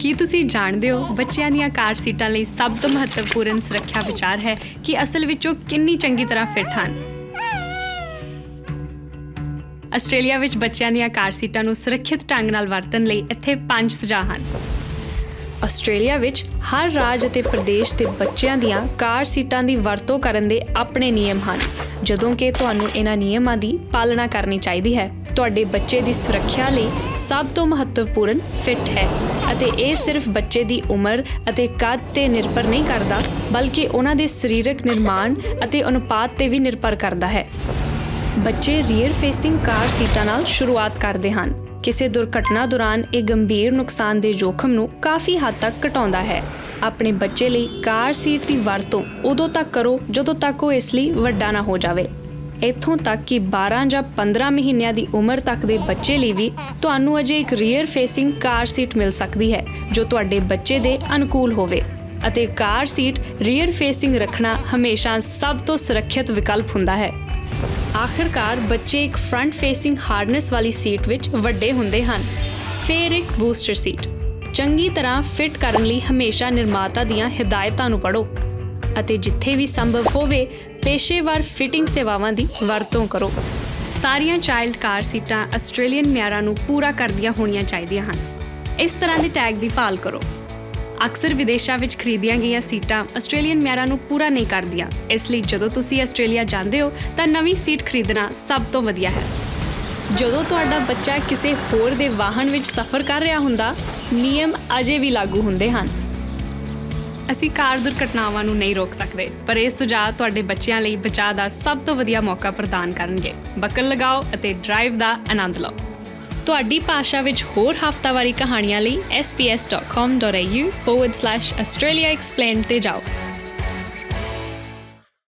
ਕੀ ਤੁਸੀਂ ਜਾਣਦੇ ਹੋ ਬੱਚਿਆਂ ਦੀਆਂ ਕਾਰ ਸੀਟਾਂ ਲਈ ਸਭ ਤੋਂ ਮਹੱਤਵਪੂਰਨ ਸੁਰੱਖਿਆ ਵਿਚਾਰ ਹੈ ਕਿ ਅਸਲ ਵਿੱਚ ਉਹ ਕਿੰਨੀ ਚੰਗੀ ਤਰ੍ਹਾਂ ਫਿੱਟ ਹਨ? ਆਸਟ੍ਰੇਲੀਆ ਵਿੱਚ ਬੱਚਿਆਂ ਦੀਆਂ ਕਾਰ ਸੀਟਾਂ ਨੂੰ ਸੁਰੱਖਿਅਤ ਢੰਗ ਨਾਲ ਵਰਤਣ ਲਈ ਇੱਥੇ ਪੰਜ ਸੁਝਾਅ ਹਨ। ਆਸਟ੍ਰੇਲੀਆ ਵਿੱਚ ਹਰ ਰਾਜ ਅਤੇ ਪ੍ਰਦੇਸ਼ ਦੇ ਬੱਚਿਆਂ ਦੀਆਂ ਕਾਰ ਸੀਟਾਂ ਦੀ ਵਰਤੋਂ ਕਰਨ ਦੇ ਆਪਣੇ ਨਿਯਮ ਹਨ। ਜਦੋਂ ਕਿ ਤੁਹਾਨੂੰ ਇਹਨਾਂ ਨਿਯਮਾਂ ਦੀ ਪਾਲਣਾ ਕਰਨੀ ਚਾਹੀਦੀ ਹੈ। ਤੁਹਾਡੇ ਬੱਚੇ ਦੀ ਸੁਰੱਖਿਆ ਲਈ ਸਭ ਤੋਂ ਮਹੱਤਵਪੂਰਨ ਫਿੱਟ ਹੈ ਅਤੇ ਇਹ ਸਿਰਫ ਬੱਚੇ ਦੀ ਉਮਰ ਅਤੇ ਕੱਦ ਤੇ ਨਿਰਭਰ ਨਹੀਂ ਕਰਦਾ, ਬਲਕਿ ਉਹਨਾਂ ਦੇ ਸਰੀਰਕ ਨਿਰਮਾਣ ਅਤੇ ਅਨੁਪਾਤ ਤੇ ਵੀ ਨਿਰਭਰ ਕਰਦਾ ਹੈ। ਬੱਚੇ ਰੀਅਰ ਫੇਸਿੰਗ ਕਾਰ ਸੀਟਾਂ ਨਾਲ ਸ਼ੁਰੂਆਤ ਕਰਦੇ ਹਨ। ਕਿਸੇ ਦੁਰਘਟਨਾ ਦੌਰਾਨ ਇਹ ਗੰਭੀਰ ਨੁਕਸਾਨ ਦੇ ਜੋਖਮ ਨੂੰ ਕਾਫੀ ਹੱਦ ਤੱਕ ਘਟਾਉਂਦਾ ਹੈ। ਆਪਣੇ ਬੱਚੇ ਲਈ ਕਾਰ ਸੀਟ ਦੀ ਵਰਤੋਂ ਉਦੋਂ ਤੱਕ ਕਰੋ, ਜਦੋਂ ਤੱਕ ਉਹ ਇਸ ਲਈ ਵੱਡਾ ਨਾ ਹੋ ਜਾਵੇ। ਇੱਥੋਂ ਤੱਕ ਕਿ 12 ਜਾਂ 15 ਮਹੀਨਿਆਂ ਦੀ ਉਮਰ ਤੱਕ ਦੇ ਬੱਚੇ ਲਈ ਵੀ ਤੁਹਾਨੂੰ ਅਜੇ ਇੱਕ ਰੀਅਰ ਫੇਸਿੰਗ ਕਾਰ ਸੀਟ ਮਿਲ ਸਕਦੀ ਹੈ, ਜੋ ਤੁਹਾਡੇ ਬੱਚੇ ਦੇ ਅਨੁਕੂਲ ਹੋਵੇ। ਅਤੇ ਕਾਰ ਸੀਟ ਰੀਅਰ ਫੇਸਿੰਗ ਰੱਖਣਾ ਹਮੇਸ਼ਾ ਸਭ ਤੋਂ ਸੁਰੱਖਿਅਤ ਵਿਕਲਪ ਹੁੰਦਾ ਹੈ। ਆਖਰਕਾਰ ਬੱਚੇ ਇੱਕ ਫਰੰਟ ਫੇਸਿੰਗ ਹਾਰਨੈਸ ਵਾਲੀ ਸੀਟ ਵਿੱਚ ਵੱਡੇ ਹੁੰਦੇ ਹਨ। ਫਿਰ ਇੱਕ ਬੂਸਟਰ ਸੀਟ ਚੰਗੀ ਤਰ੍ਹਾਂ ਫਿੱਟ ਕਰਨ ਲਈ ਹਮੇਸ਼ਾ ਨਿਰਮਾਤਾ ਦੀਆਂ ਹਦਾਇਤਾਂ ਨੂੰ ਪੜ੍ਹੋ ਅਤੇ ਜਿੱਥੇ ਵੀ ਸੰਭਵ ਹੋਵੇ, ਪੇਸ਼ੇਵਰ ਫਿਟਿੰਗ ਸੇਵਾਵਾਂ ਦੀ ਵਰਤੋਂ ਕਰੋ। ਸਾਰੀਆਂ ਚਾਈਲਡ ਕਾਰ ਸੀਟਾਂ ਆਸਟ੍ਰੇਲੀਅਨ ਮਿਆਰਾਂ ਨੂੰ ਪੂਰਾ ਕਰਦੀਆਂ ਹੋਣੀਆਂ ਚਾਹੀਦੀਆਂ ਹਨ। ਇਸ ਤਰ੍ਹਾਂ ਦੇ ਟੈਗ ਦੀ ਭਾਲ ਕਰੋ। ਅਕਸਰ ਵਿਦੇਸ਼ਾਂ ਵਿੱਚ ਖਰੀਦੀਆਂ ਗਈਆਂ ਸੀਟਾਂ ਆਸਟ੍ਰੇਲੀਅਨ ਮਿਆਰਾਂ ਨੂੰ ਪੂਰਾ ਨਹੀਂ ਕਰਦੀਆਂ। ਇਸ ਲਈ ਜਦੋਂ ਤੁਸੀਂ ਆਸਟ੍ਰੇਲੀਆ ਜਾਂਦੇ ਹੋ, ਤਾਂ ਨਵੀਂ ਸੀਟ ਖਰੀਦਣਾ ਸਭ ਤੋਂ ਵਧੀਆ ਹੈ। ਜਦੋਂ ਤੁਹਾਡਾ ਬੱਚਾ ਕਿਸੇ ਹੋਰ ਦੇ ਵਾਹਨ ਵਿੱਚ ਸਫ਼ਰ ਕਰ ਰਿਹਾ ਹੁੰਦਾ, ਨਿਯਮ ਅਜੇ ਵੀ ਲਾਗੂ ਹੁੰਦੇ ਹਨ। ਅਸੀਂ ਕਾਰ ਦੁਰਘਟਨਾਵਾਂ ਨੂੰ ਨਹੀਂ ਰੋਕ ਸਕਦੇ, ਪਰ ਇਹ ਸੁਝਾਅ ਤੁਹਾਡੇ ਬੱਚਿਆਂ ਲਈ ਬਚਾਅ ਦਾ ਸਭ ਤੋਂ ਵਧੀਆ ਮੌਕਾ ਪ੍ਰਦਾਨ ਕਰਨਗੇ। ਬਕਲ ਲਗਾਓ ਅਤੇ ਡਰਾਈਵ ਦਾ ਆਨੰਦ ਲਓ। ਤੁਹਾਡੀ ਭਾਸ਼ਾ ਵਿੱਚ ਹੋਰ ਹਫ਼ਤਾਵਾਰੀ ਕਹਾਣੀਆਂ ਲਈ sps.com.au/australiaexplained ਤੇ ਜਾਓ